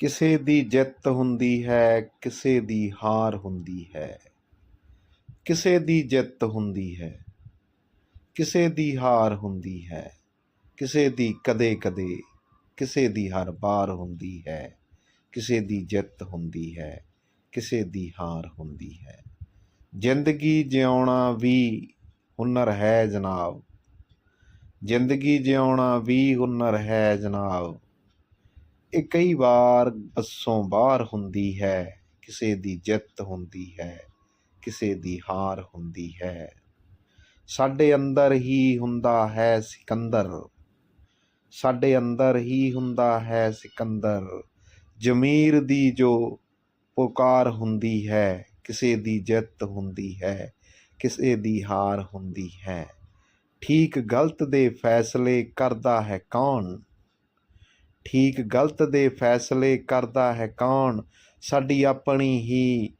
ਕਿਸੇ ਦੀ ਜਿੱਤ ਹੁੰਦੀ ਹੈ, ਕਿਸੇ ਦੀ ਹਾਰ ਹੁੰਦੀ ਹੈ। ਕਿਸੇ ਦੀ ਜਿੱਤ ਹੁੰਦੀ ਹੈ, ਕਿਸੇ ਦੀ ਹਾਰ ਹੁੰਦੀ ਹੈ, ਕਿਸੇ ਦੀ ਕਦੇ ਕਦੇ ਕਿਸੇ ਦੀ ਹਰ ਬਾਰ ਹੁੰਦੀ ਹੈ, ਕਿਸੇ ਦੀ ਜਿੱਤ ਹੁੰਦੀ ਹੈ, ਕਿਸੇ ਦੀ ਹਾਰ ਹੁੰਦੀ ਹੈ। ਜ਼ਿੰਦਗੀ ਜਿਉਣਾ ਵੀ ਹੁਨਰ ਹੈ ਜਨਾਬ। ਜ਼ਿੰਦਗੀ ਜਿਉਣਾ ਵੀ ਹੁਨਰ ਹੈ ਜਨਾਬ। ਇਹ ਕਈ ਵਾਰ ਬੱਸੋਂ ਬਾਹਰ ਹੁੰਦੀ ਹੈ, ਕਿਸੇ ਦੀ ਜਿੱਤ ਹੁੰਦੀ ਹੈ, ਕਿਸੇ ਦੀ ਹਾਰ ਹੁੰਦੀ ਹੈ। ਸਾਡੇ ਅੰਦਰ ਹੀ ਹੁੰਦਾ ਹੈ ਸਿਕੰਦਰ, ਸਾਡੇ ਅੰਦਰ ਹੀ ਹੁੰਦਾ ਹੈ ਸਿਕੰਦਰ। ਜ਼ਮੀਰ ਦੀ ਜੋ ਪੁਕਾਰ ਹੁੰਦੀ ਹੈ, ਕਿਸੇ ਦੀ ਜਿੱਤ ਹੁੰਦੀ ਹੈ, ਕਿਸੇ ਦੀ ਹਾਰ ਹੁੰਦੀ ਹੈ। ਠੀਕ ਗਲਤ ਦੇ ਫੈਸਲੇ ਕਰਦਾ ਹੈ ਕੌਣ? ਠੀਕ ਗਲਤ ਦੇ ਫੈਸਲੇ ਕਰਦਾ ਹੈ ਕੌਣ? ਸਾਡੀ ਆਪਣੀ ਹੀ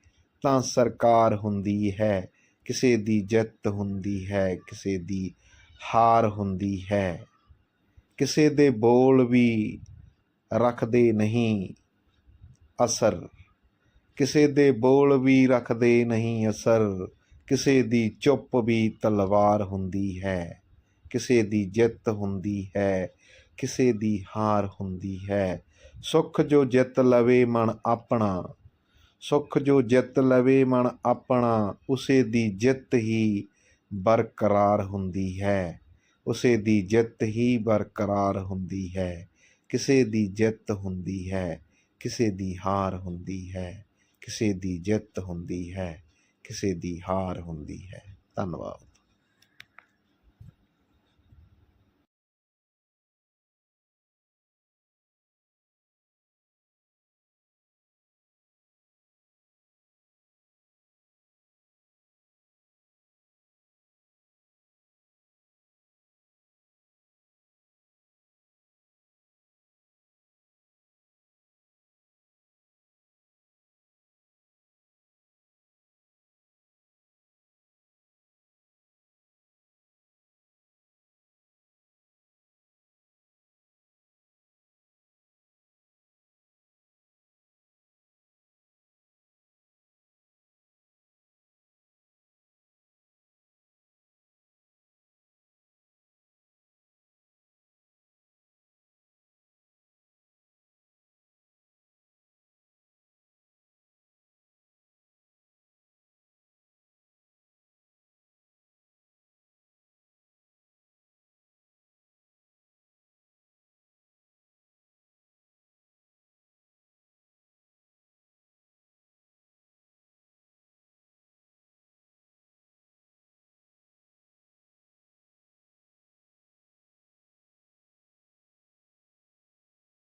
ਤਾਂ ਸਰਕਾਰ ਹੁੰਦੀ ਹੈ। ਕਿਸੇ ਦੀ ਜਿੱਤ ਹੁੰਦੀ ਹੈ, ਕਿਸੇ ਦੀ ਹਾਰ ਹੁੰਦੀ ਹੈ। ਕਿਸੇ ਦੇ ਬੋਲ ਵੀ ਰੱਖਦੇ ਨਹੀਂ ਅਸਰ। ਕਿਸੇ ਦੇ ਬੋਲ ਵੀ ਰੱਖਦੇ ਨਹੀਂ ਅਸਰ। ਕਿਸੇ ਦੀ ਚੁੱਪ ਵੀ ਤਲਵਾਰ ਹੁੰਦੀ ਹੈ। ਕਿਸੇ ਦੀ ਜਿੱਤ ਹੁੰਦੀ ਹੈ। ਕਿਸੇ ਦੀ ਹਾਰ ਹੁੰਦੀ ਹੈ। ਸੁੱਖ ਜੋ ਜਿੱਤ ਲਵੇ ਮਨ ਆਪਣਾ, ਸੁੱਖ ਜੋ ਜਿੱਤ ਲਵੇ ਮਨ ਆਪਣਾ, ਉਸੇ ਦੀ ਜਿੱਤ ਹੀ ਬਰਕਰਾਰ ਹੁੰਦੀ ਹੈ। ਉਸੇ ਦੀ ਜਿੱਤ ਹੀ ਬਰਕਰਾਰ ਹੁੰਦੀ ਹੈ। ਕਿਸੇ ਦੀ ਜਿੱਤ ਹੁੰਦੀ ਹੈ, ਕਿਸੇ ਦੀ ਹਾਰ ਹੁੰਦੀ ਹੈ, ਕਿਸੇ ਦੀ ਜਿੱਤ ਹੁੰਦੀ ਹੈ, ਕਿਸੇ ਦੀ ਹਾਰ ਹੁੰਦੀ ਹੈ। ਧੰਨਵਾਦ।